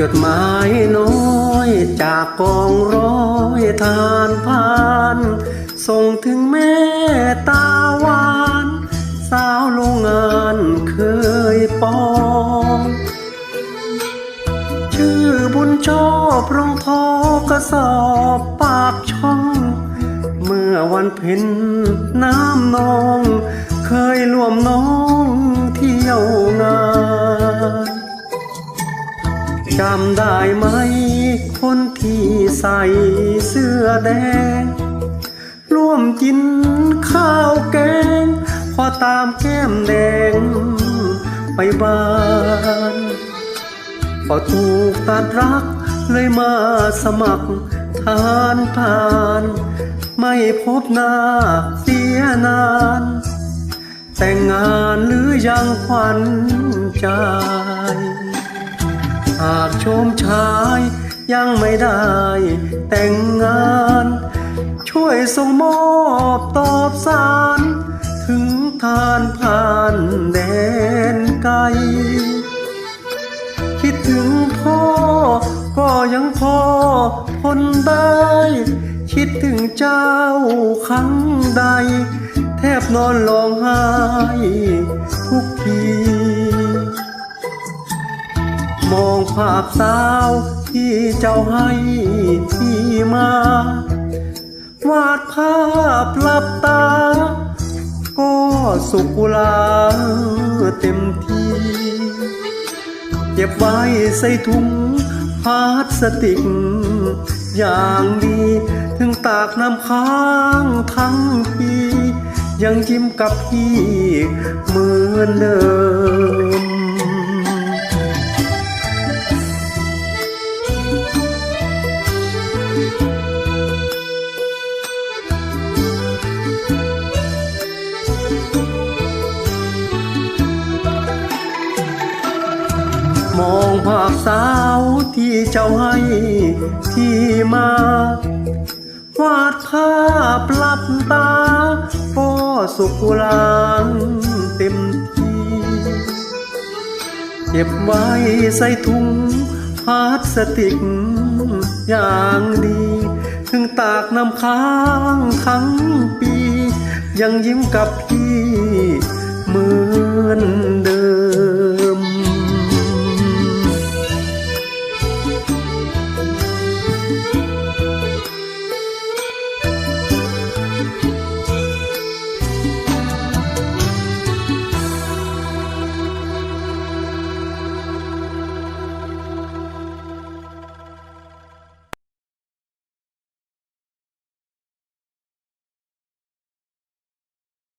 จดหมายน้อยจากกองร้อยทานพานส่งถึงแม่ตาหวาน สาวโรงงานเคยปอง ชื่อบุญชอบรองทอกระสอบปากช่อง เมื่อวันเพ็ญน้ำนอง เคยร่วมน้องเที่ยวงาน จำได้ไหม คนที่ใส่เสื้อแดง ร่วมกินข้าวแกง พอตามแก้มแดง ไปบ้านพอถูกตัดรักเลยมาสมัครทหานผ่าน ไม่พบหน้าเสียนาน แต่งงานหรือยังขวัญใจ หากชมชายยังไม่ได้แต่งงาน ช่วยส่งมอบตอบสาร ถึงทานผ่านแดนไกล คิดถึงพ่อก็ยังพอทนได้ คิดถึงเจ้าครั้งใด แทบนอนร้องไห้ทุกที มองภาพสาวที่เจ้าให้ที่มา วาดภาพหลับตา ก็สุกุลาเต็มที่ เก็บไว้ใส่ถุงพลาสติก อย่างดีถึงตากน้ำค้างทั้งปี ยังยิ้มกับพี่เหมือนเดิม องภาพสาวที่เจ้าให้ที่มาวาดภาพหลับตาก็สุกุลางเต็มที่ เก็บไว้ใส่ถุงพลาสติกอย่างดี ถึงตากน้ำค้างทั้งปี ยังยิ้มกับพี่เหมือน